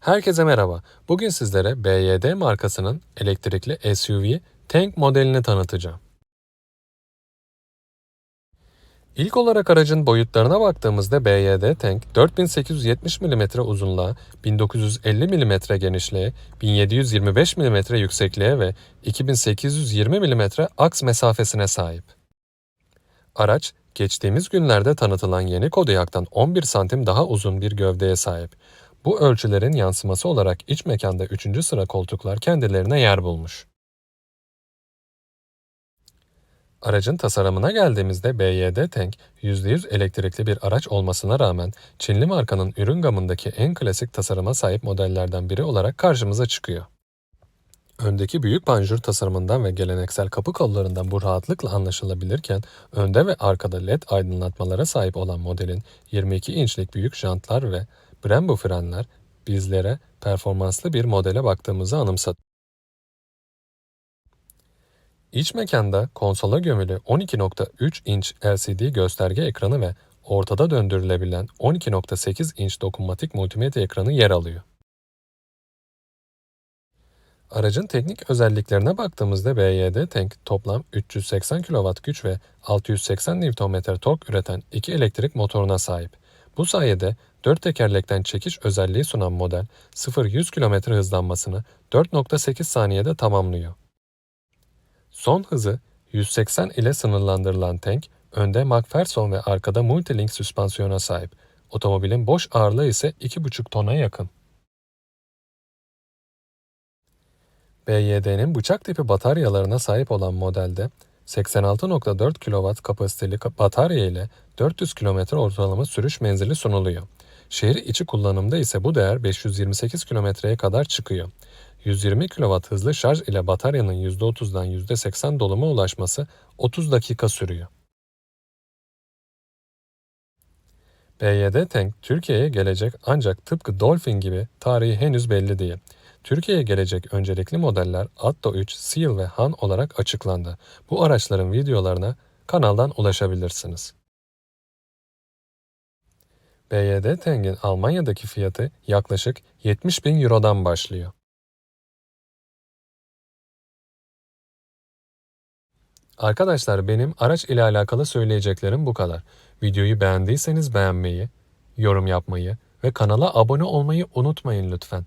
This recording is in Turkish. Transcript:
Herkese merhaba. Bugün sizlere BYD markasının elektrikli SUV Tank modelini tanıtacağım. İlk olarak aracın boyutlarına baktığımızda BYD Tank 4870 mm uzunluğa, 1950 mm genişliğe, 1725 mm yüksekliğe ve 2820 mm aks mesafesine sahip. Araç, geçtiğimiz günlerde tanıtılan yeni Kodiaq'tan 11 santim daha uzun bir gövdeye sahip. Bu ölçülerin yansıması olarak iç mekanda 3. sıra koltuklar kendilerine yer bulmuş. Aracın tasarımına geldiğimizde BYD Tank %100 elektrikli bir araç olmasına rağmen Çinli markanın ürün gamındaki en klasik tasarıma sahip modellerden biri olarak karşımıza çıkıyor. Öndeki büyük panjur tasarımından ve geleneksel kapı kollarından bu rahatlıkla anlaşılabilirken önde ve arkada led aydınlatmalara sahip olan modelin 22 inçlik büyük jantlar ve Brembo frenler bizlere performanslı bir modele baktığımızı anımsatıyor. İç mekanda konsola gömülü 12.3 inç LCD gösterge ekranı ve ortada döndürülebilen 12.8 inç dokunmatik multimedya ekranı yer alıyor. Aracın teknik özelliklerine baktığımızda BYD Tank toplam 380 kW güç ve 680 Nm tork üreten iki elektrik motoruna sahip. Bu sayede dört tekerlekten çekiş özelliği sunan model 0-100 km hızlanmasını 4.8 saniyede tamamlıyor. Son hızı 180 ile sınırlandırılan tank, önde McPherson ve arkada Multilink süspansiyona sahip. Otomobilin boş ağırlığı ise 2,5 tona yakın. BYD'nin bıçak tipi bataryalarına sahip olan modelde 86.4 kW kapasiteli batarya ile 400 km ortalama sürüş menzili sunuluyor. Şehir içi kullanımda ise bu değer 528 kilometreye kadar çıkıyor. 120 kW hızlı şarj ile bataryanın %30'dan %80 doluma ulaşması 30 dakika sürüyor. BYD Tank Türkiye'ye gelecek ancak tıpkı Dolphin gibi tarihi henüz belli değil. Türkiye'ye gelecek öncelikli modeller Atto 3, Seal ve Han olarak açıklandı. Bu araçların videolarına kanaldan ulaşabilirsiniz. BYD Tank'in Almanya'daki fiyatı yaklaşık 70 bin Euro'dan başlıyor. Arkadaşlar benim araç ile alakalı söyleyeceklerim bu kadar. Videoyu beğendiyseniz beğenmeyi, yorum yapmayı ve kanala abone olmayı unutmayın lütfen.